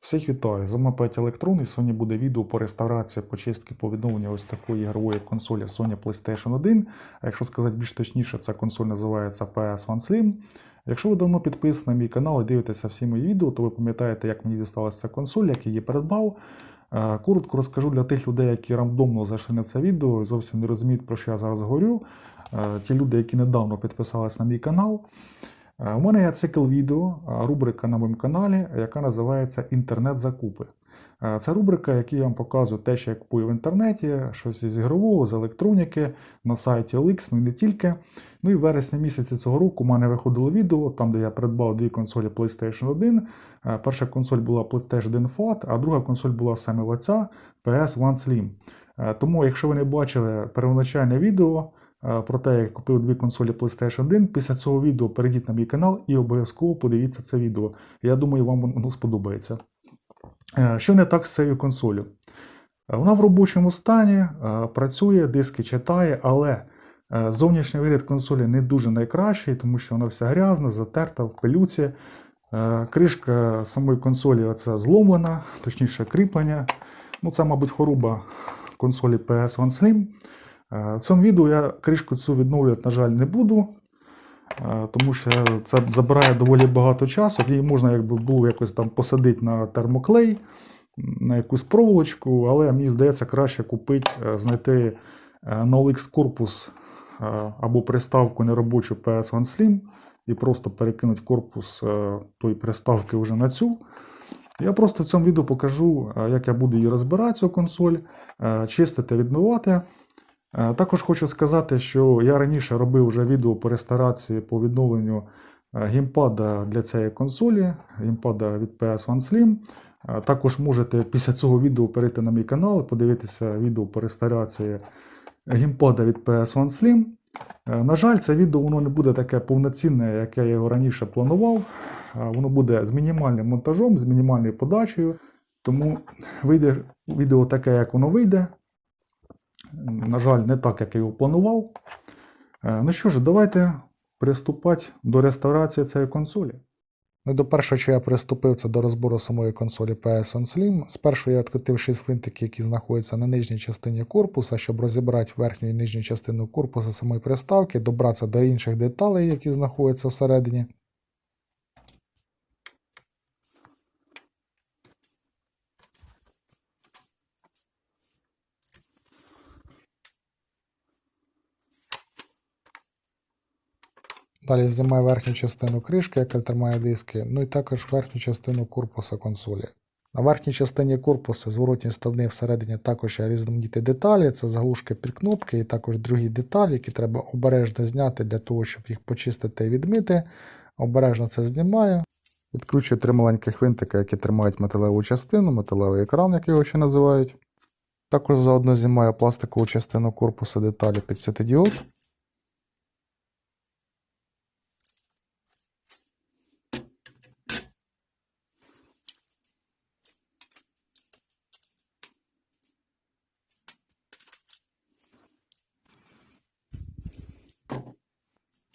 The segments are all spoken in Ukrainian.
Всіх вітаю! З вами Петя Електрон і сьогодні буде відео по реставрації почистки по відновленню ось такої ігрової консолі Sony PlayStation 1. А якщо сказати більш точніше, ця консоль називається PS One Slim. Якщо ви давно підписані на мій канал і дивитеся всі мої відео, то ви пам'ятаєте, як мені дісталася ця консоль, як її придбав. Е, Коротко розкажу для тих людей, які рандомно зайшли на це відео і зовсім не розуміють, про що я зараз говорю. Е, Ті люди, які недавно підписались на мій канал. Е, У мене є цикл відео, е, рубрика на моєму каналі, яка називається Інтернет-закупи. Е, Це рубрика, в я вам показую те, що я купую в інтернеті, щось із ігрового, з електроніки, на сайті OLX, ну і не тільки. Ну і в вересні місяці цього року у мене виходило відео, там, де я придбав дві консолі PlayStation 1. Е, Перша консоль була PlayStation 1 FAT, а друга консоль була саме оця PS One Slim. Тому, якщо ви не бачили первоначальне відео, про те, як купив дві консолі PlayStation 1. Після цього відео перейдіть на мій канал і обов'язково подивіться це відео. Я думаю, вам воно сподобається. Е, Що не так з цією консолью? Е, Вона в робочому стані, е, працює, диски читає, але е, зовнішній вигляд консолі не дуже найкращий, тому що вона вся грязна, затерта в пилюці. Е, Кришка самої консолі оце зломлена, точніше кріплення. Ну, це, мабуть, хвороба консолі PS One Slim. Е, В цьому відео я кришку цю відновлювати, на жаль, не буду, е, тому що це забирає доволі багато часу. Її можна якби було якось там посадити на термоклей, на якусь проволочку, але мені здається, краще купити, е, знайти на OLX корпус або приставку неробочу PS One Slim і просто перекинути корпус тої приставки вже на цю. Я просто в цьому відео покажу, як я буду її розбирати, цю консоль, чистити, відмивати. Е, Також хочу сказати, що я раніше робив вже відео по реставрації по відновленню е, геймпада для цієї консолі, геймпада від PS One Slim. Е, Також можете після цього відео перейти на мій канал і подивитися відео по реставрації геймпада від PS One Slim. На жаль, це відео воно не буде таке повноцінне, як я його раніше планував. Воно буде з мінімальним монтажом, з мінімальною подачею. Тому вийде відео таке, як воно вийде. На жаль, не так, як я його планував. Е, Ну що ж, давайте приступати до реставрації цієї консолі. Ну, до першого, що я приступив, це до розбору самої консолі PS On Slim. Спершу я відкрутив 6 винтиків, які знаходяться на нижній частині корпуса, щоб розібрати верхню і нижню частину корпуса самої приставки, добратися до інших деталей, які знаходяться всередині. Далі знімаю верхню частину кришки, яка тримає диски, ну і також верхню частину корпуса консолі. На верхній частині корпусу зворотній сторони всередині також є різноманітні деталі, це заглушки під кнопки і також другі деталі, які треба обережно зняти для того, щоб їх почистити і відмити. Обережно це знімаю. Відкручую три маленьких винтика, які тримають металеву частину, металевий екран, як його ще називають. Також заодно знімаю пластикову частину корпусу деталі під світодіод.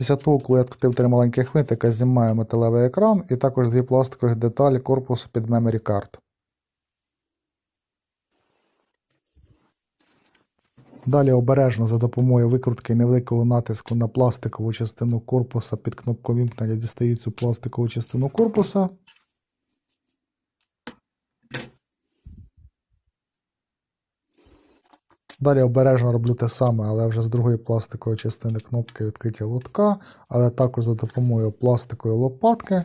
Після того, коли я відкрив три маленьких винтика, знімаю металевий екран і також дві пластикові деталі корпусу під memory card. Далі обережно за допомогою викрутки невеликого натиску на пластикову частину корпуса під кнопку вімкнення дістаю цю пластикову частину корпуса. Далі обережно роблю те саме, але вже з другої пластикової частини кнопки відкриття лотка, але також за допомогою пластикової лопатки.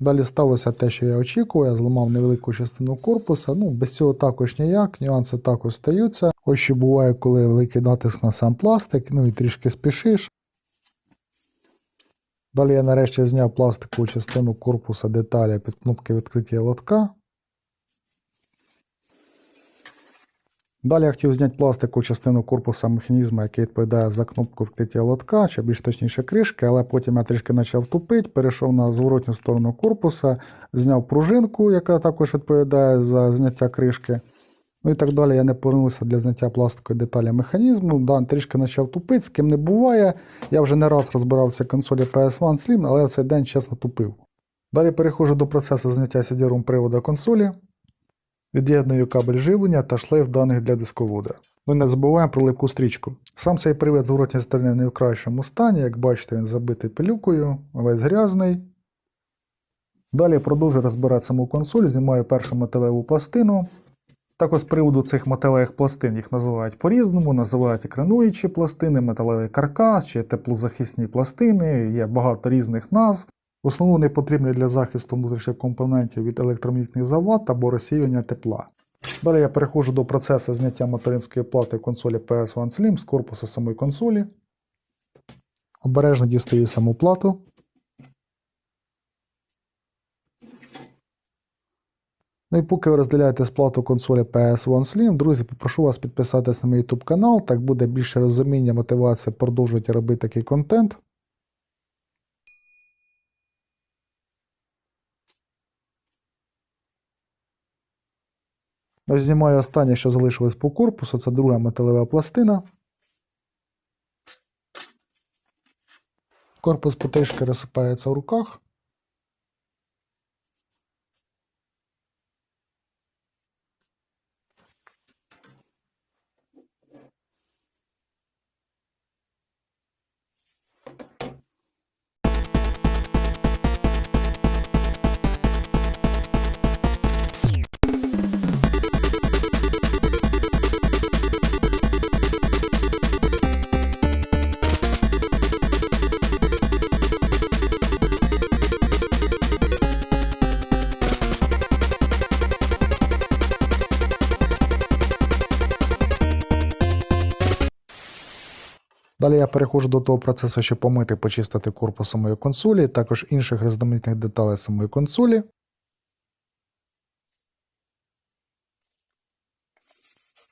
Далі сталося те, що я очікував, я зламав невелику частину корпуса. Ну, без цього також ніяк, нюанси також стаються. Ось що буває, коли великий натиск на сам пластик, ну і трішки спішиш. Далі я нарешті зняв пластикову частину корпуса деталі під кнопки відкриття лотка. Далі я хотів зняти пластикову частину корпуса механізму, який відповідає за кнопку відкриття лотка, чи більш точніше кришки, але потім я трішки почав тупити, перейшов на зворотню сторону корпуса, зняв пружинку, яка також відповідає за зняття кришки. Ну і так далі я не повернувся для зняття пластикової деталі механізму. Да, трішки почав тупити, з ким не буває. Я вже не раз розбирався консолі PS One Slim, але в цей день чесно тупив. Далі переходжу до процесу зняття CD-ROM привода консолі. Від'єдную кабель живлення та шлейф даних для дисковода. Ми не забуваємо про липку стрічку. Сам цей привід зворотньої сторони не в кращому стані, як бачите, він забитий пилюкою, весь грязний. Далі продовжую розбирати саму консоль, знімаю першу металеву пластину. Також з приводу цих металевих пластин їх називають по-різному, називають екрануючі пластини, металевий каркас чи теплозахисні пластини, є багато різних назв. В основному вони потрібні для захисту внутрішніх компонентів від електромагнітних завад або розсіювання тепла. Далі я переходжу до процесу зняття материнської плати консолі PS1 Slim з корпусу самої консолі. Обережно дістаю саму плату. Ну і поки ви розділяєте сплату консолі PS1 Slim, друзі, попрошу вас підписатися на мій YouTube канал, так буде більше розуміння, мотивація продовжувати робити такий контент. Знімаю останнє, що залишилось по корпусу, це друга металева пластина. Корпус потишки розсипається в руках. Далі я переходжу до того процесу, щоб помити, почистити корпус самої консолі, також інших різноманітних деталей самої консолі.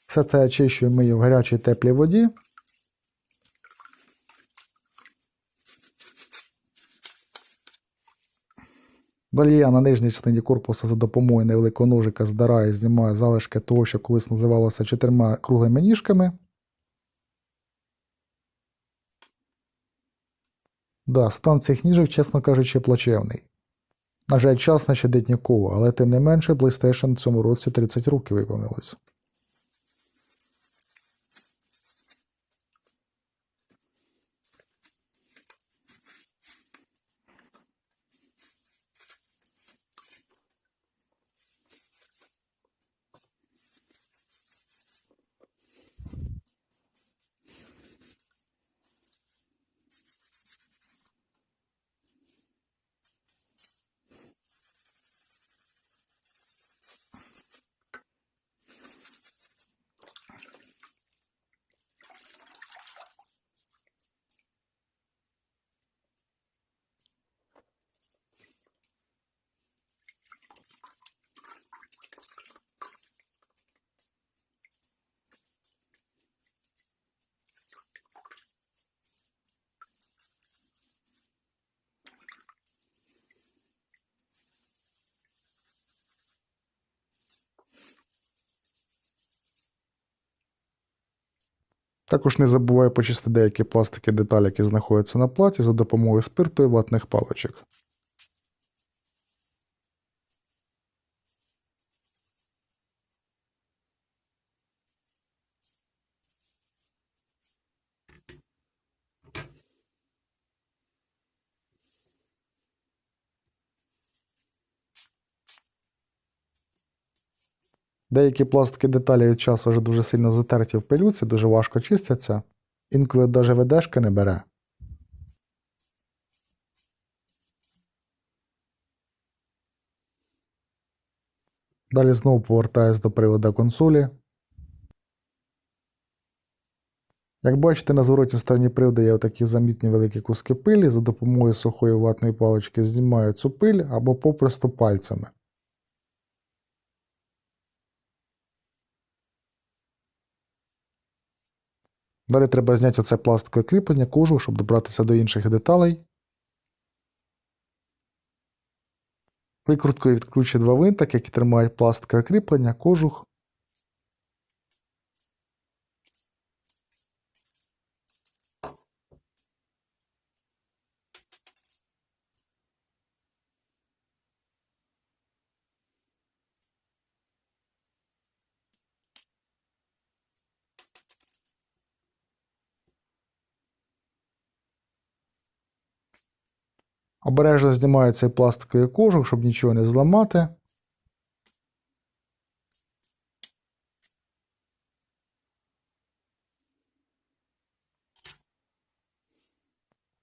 Все це очищую мию в гарячій теплій воді. Далі я на нижній частині корпусу за допомогою невеликого ножика здираю і знімаю залишки того, що колись називалося чотирма круглими ніжками. Да, стан цих ніжок, чесно кажучи, плачевний. На жаль, час не щадить нікого, але тим не менше PlayStation цьому році 30 років виповнилось. Також не забувай почистити деякі пластики деталі, які знаходяться на платі за допомогою спирту і ватних паличок. Деякі пластики деталі від часу вже дуже сильно затерті в пилюці, дуже важко чистяться. Інколи навіть ведешки не бере. Далі знову повертаюсь до привода консолі. Як бачите, на зворотній стороні приводу є такі замітні великі куски пилі. За допомогою сухої ватної палички знімаю цю пиль або попросту пальцями. Далі треба зняти оце пластикове кріплення кожух, щоб добратися до інших деталей. Викруткою відключу два винтики, які тримають пластикове кріплення, кожух. Обережно знімаю цей пластиковий кожух, щоб нічого не зламати.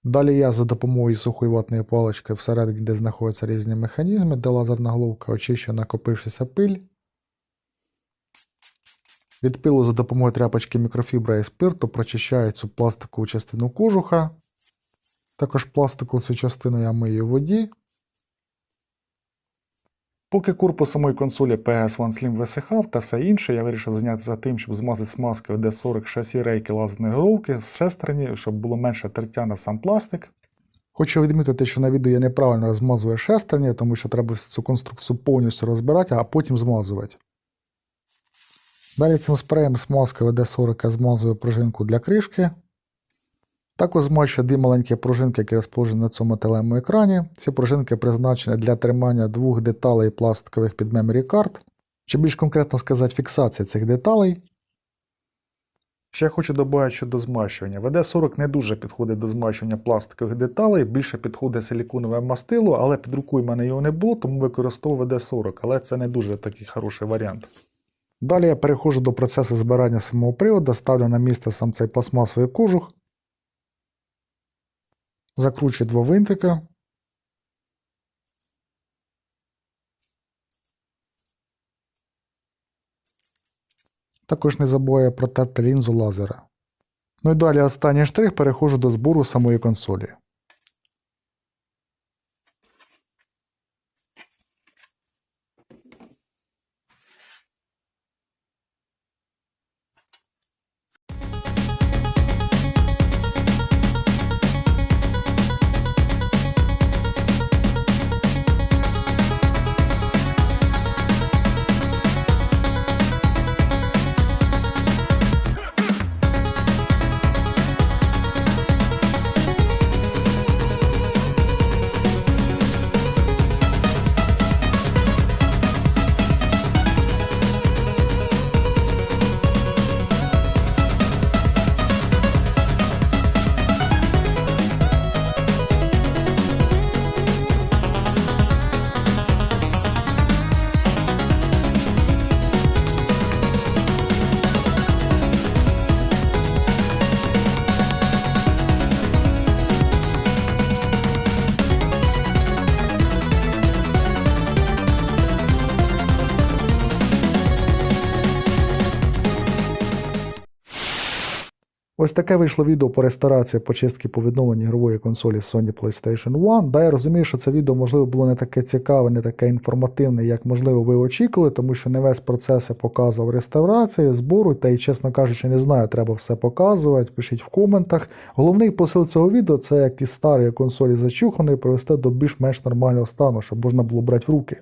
Далі я за допомогою сухої ватної палички всередині, де знаходяться різні механізми, де лазерна головка очищує накопившися пиль. Від пилу за допомогою тряпочки мікрофібра і спирту прочищаю цю пластикову частину кожуха. Також пластикову цю частину я мию в воді. Поки корпус самої консолі PS One Slim висихав та все інше, я вирішив зайнятися тим, щоб змазати смазкою D40 шасі рейки лазерної головки з шестерні, щоб було менше тертя на сам пластик. Хочу відмітити, що на відео я неправильно розмазую шестерні, тому що треба цю конструкцію повністю розбирати, а потім змазувати. Далі цим спреєм смазкою D40 я змазую пружинку для кришки. Також змащую дві маленькі пружинки, які розположені на цьому металевому екрані. Ці пружинки призначені для тримання двох деталей пластикових під memory карт. Чи більш конкретно сказати, фіксація цих деталей. Ще хочу додати щодо змащування. VD40 не дуже підходить до змащування пластикових деталей, більше підходить силіконове мастило, але під рукою в мене його не було, тому використовував VD40, але це не дуже такий хороший варіант. Далі я переходжу до процесу збирання самого приводу, ставлю на місце сам цей пластмасовий кожух. Закручую два винтика. Також не забуває протерти лінзу лазера. Ну і далі останній штрих переходжу до збору самої консолі. Ось таке вийшло відео по реставрації почистки по відновленню ігрової консолі Sony PlayStation 1. Да, я розумію, що це відео можливо було не таке цікаве, не таке інформативне, як можливо ви очікували, тому що не весь процес я показував реставрації, збору, та й, чесно кажучи, не знаю, треба все показувати. Пишіть в коментах. Головний посил цього відео це як із старої консолі зачуханої привести до більш-менш нормального стану, щоб можна було брати в руки.